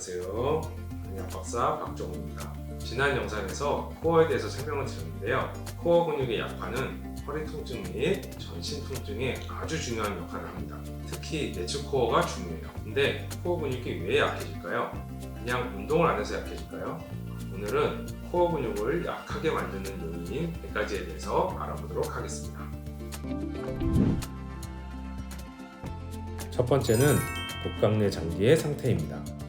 안녕하세요. 한의학박사 박정우입니다. 지난 영상에서 코어에 대해서 설명을 드렸는데요. 코어 근육의 약화는 허리 통증 및 전신 통증에 아주 중요한 역할을 합니다. 특히 내추 코어가 중요해요. 근데 코어 근육이 왜 약해질까요? 그냥 운동을 안 해서 약해질까요? 오늘은 코어 근육을 약하게 만드는 요인인 100가지에 대해서 알아보도록 하겠습니다. 첫 번째는 복강내 장기의 상태입니다.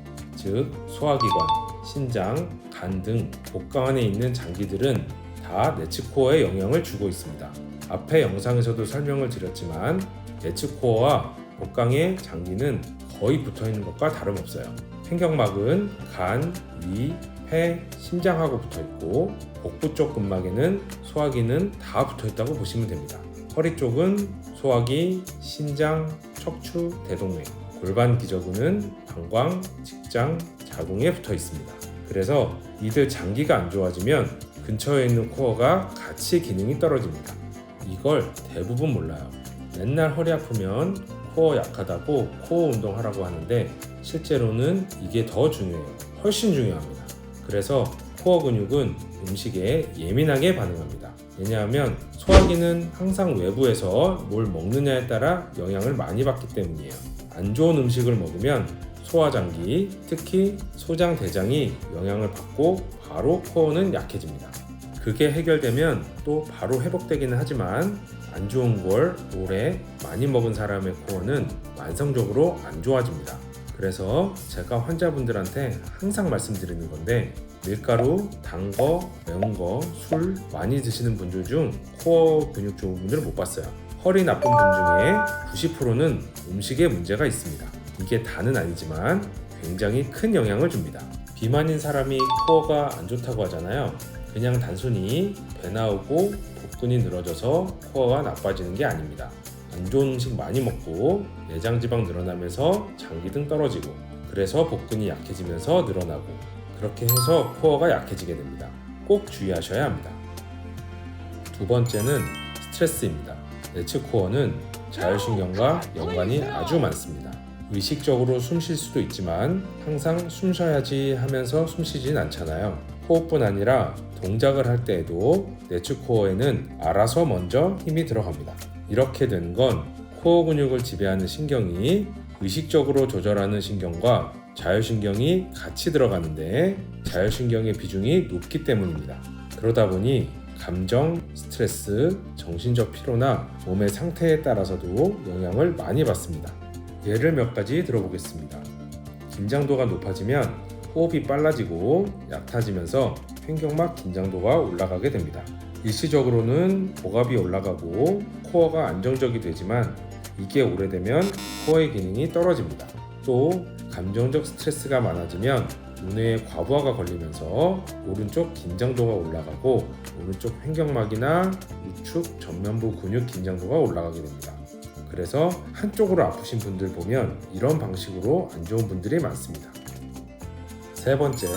즉 소화기관, 신장, 간 등 복강 안에 있는 장기들은 다 내츠코어에 영향을 주고 있습니다. 앞에 영상에서도 설명을 드렸지만 내츠코어와 복강의 장기는 거의 붙어 있는 것과 다름없어요. 횡격막은 간, 위, 폐, 심장하고 붙어 있고 복부 쪽 근막에는 소화기는 다 붙어 있다고 보시면 됩니다. 허리 쪽은 소화기, 신장, 척추, 대동맥, 골반 기저근은 방광, 직장, 자궁에 붙어 있습니다. 그래서 이들 장기가 안 좋아지면 근처에 있는 코어가 같이 기능이 떨어집니다. 이걸 대부분 몰라요. 맨날 허리 아프면 코어 약하다고 코어 운동하라고 하는데 실제로는 이게 더 중요해요. 훨씬 중요합니다. 그래서 코어 근육은 음식에 예민하게 반응합니다. 왜냐하면 소화기는 항상 외부에서 뭘 먹느냐에 따라 영향을 많이 받기 때문이에요. 안 좋은 음식을 먹으면 소화장기, 특히 소장 대장이 영향을 받고 바로 코어는 약해집니다. 그게 해결되면 또 바로 회복되기는 하지만 안 좋은 걸 오래 많이 먹은 사람의 코어는 만성적으로 안 좋아집니다. 그래서 제가 환자분들한테 항상 말씀드리는 건데 밀가루, 단 거, 매운 거, 술 많이 드시는 분들 중 코어 근육 좋은 분들을 못 봤어요. 허리 나쁜 분 중에 90%는 음식에 문제가 있습니다. 이게 다는 아니지만 굉장히 큰 영향을 줍니다. 비만인 사람이 코어가 안 좋다고 하잖아요. 그냥 단순히 배 나오고 복근이 늘어져서 코어가 나빠지는 게 아닙니다. 안 좋은 음식 많이 먹고 내장 지방 늘어나면서 장기 등 떨어지고 그래서 복근이 약해지면서 늘어나고 그렇게 해서 코어가 약해지게 됩니다. 꼭 주의하셔야 합니다. 두 번째는 스트레스입니다. 내츠 코어는 자율신경과 연관이 아주 많습니다. 의식적으로 숨 쉴 수도 있지만 항상 숨 쉬어야지 하면서 숨 쉬진 않잖아요. 호흡뿐 아니라 동작을 할 때에도 내추 코어에는 알아서 먼저 힘이 들어갑니다. 이렇게 되는 건 코어 근육을 지배하는 신경이 의식적으로 조절하는 신경과 자율신경이 같이 들어가는데 자율신경의 비중이 높기 때문입니다. 그러다 보니 감정, 스트레스, 정신적 피로나 몸의 상태에 따라서도 영향을 많이 받습니다. 예를 몇 가지 들어보겠습니다. 긴장도가 높아지면 호흡이 빨라지고 얕아지면서 횡격막 긴장도가 올라가게 됩니다. 일시적으로는 복압이 올라가고 코어가 안정적이 되지만 이게 오래되면 코어의 기능이 떨어집니다. 또 감정적 스트레스가 많아지면 눈에 과부하가 걸리면서 오른쪽 긴장도가 올라가고 오른쪽 횡격막이나 우측 전면부 근육 긴장도가 올라가게 됩니다. 그래서 한쪽으로 아프신 분들 보면 이런 방식으로 안 좋은 분들이 많습니다. 세 번째,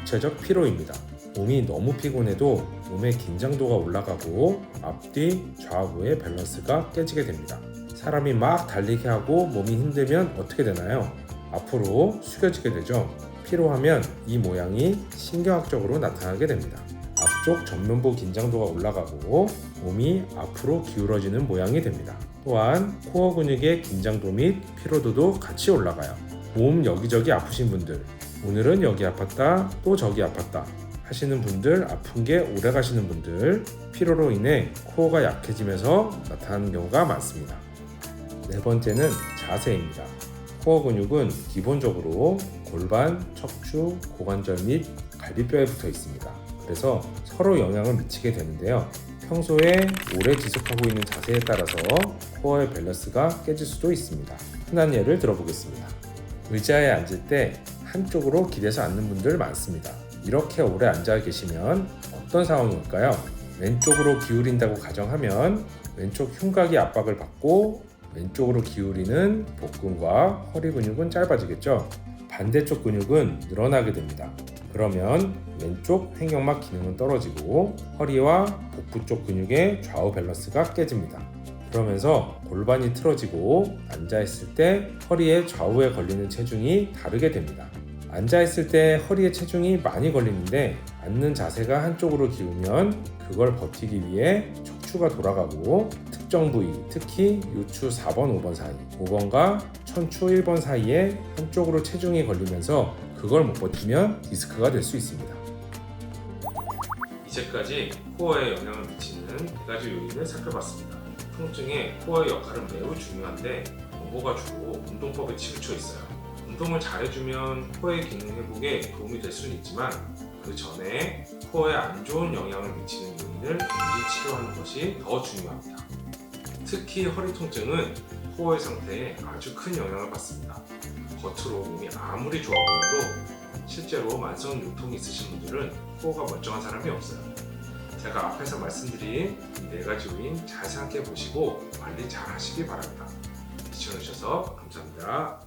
육체적 피로입니다. 몸이 너무 피곤해도 몸의 긴장도가 올라가고 앞뒤 좌우의 밸런스가 깨지게 됩니다. 사람이 막 달리게 하고 몸이 힘들면 어떻게 되나요? 앞으로 숙여지게 되죠. 피로하면 이 모양이 신경학적으로 나타나게 됩니다. 앞쪽 전면부 긴장도가 올라가고 몸이 앞으로 기울어지는 모양이 됩니다. 또한 코어 근육의 긴장도 및 피로도도 같이 올라가요. 몸 여기저기 아프신 분들, 오늘은 여기 아팠다, 또 저기 아팠다 하시는 분들, 아픈 게 오래 가시는 분들, 피로로 인해 코어가 약해지면서 나타나는 경우가 많습니다. 네 번째는 자세입니다. 코어 근육은 기본적으로 골반, 척추, 고관절 및 갈비뼈에 붙어 있습니다. 그래서 서로 영향을 미치게 되는데요. 평소에 오래 지속하고 있는 자세에 따라서 코어의 밸런스가 깨질 수도 있습니다. 흔한 예를 들어보겠습니다. 의자에 앉을 때 한쪽으로 기대서 앉는 분들 많습니다. 이렇게 오래 앉아 계시면 어떤 상황일까요? 왼쪽으로 기울인다고 가정하면 왼쪽 흉곽이 압박을 받고 왼쪽으로 기울이는 복근과 허리 근육은 짧아지겠죠. 반대쪽 근육은 늘어나게 됩니다. 그러면 왼쪽 횡격막 기능은 떨어지고 허리와 복부 쪽 근육의 좌우 밸런스가 깨집니다. 그러면서 골반이 틀어지고 앉아있을 때 허리의 좌우에 걸리는 체중이 다르게 됩니다. 앉아 있을 때 허리에 체중이 많이 걸리는데 앉는 자세가 한쪽으로 기우면 그걸 버티기 위해 척추가 돌아가고 특정 부위, 특히 요추 4번, 5번 사이, 5번과 천추 1번 사이에 한쪽으로 체중이 걸리면서 그걸 못 버티면 디스크가 될 수 있습니다. 이제까지 코어에 영향을 미치는 네 가지 요인을 살펴봤습니다. 통증에 코어의 역할은 매우 중요한데 정보가 주로 운동법에 치우쳐 있어요. 운동을 잘해주면 코어의 기능 회복에 도움이 될 수는 있지만 그 전에 코어에 안 좋은 영향을 미치는 요인을 미리 치료하는 것이 더 중요합니다. 특히 허리 통증은 코어의 상태에 아주 큰 영향을 받습니다. 겉으로 몸이 아무리 좋아 보여도 실제로 만성 요통이 있으신 분들은 코어가 멀쩡한 사람이 없어요. 제가 앞에서 말씀드린 이네 가지 요인 잘 생각해 보시고 관리 잘 하시기 바랍니다. 시청해주셔서 감사합니다.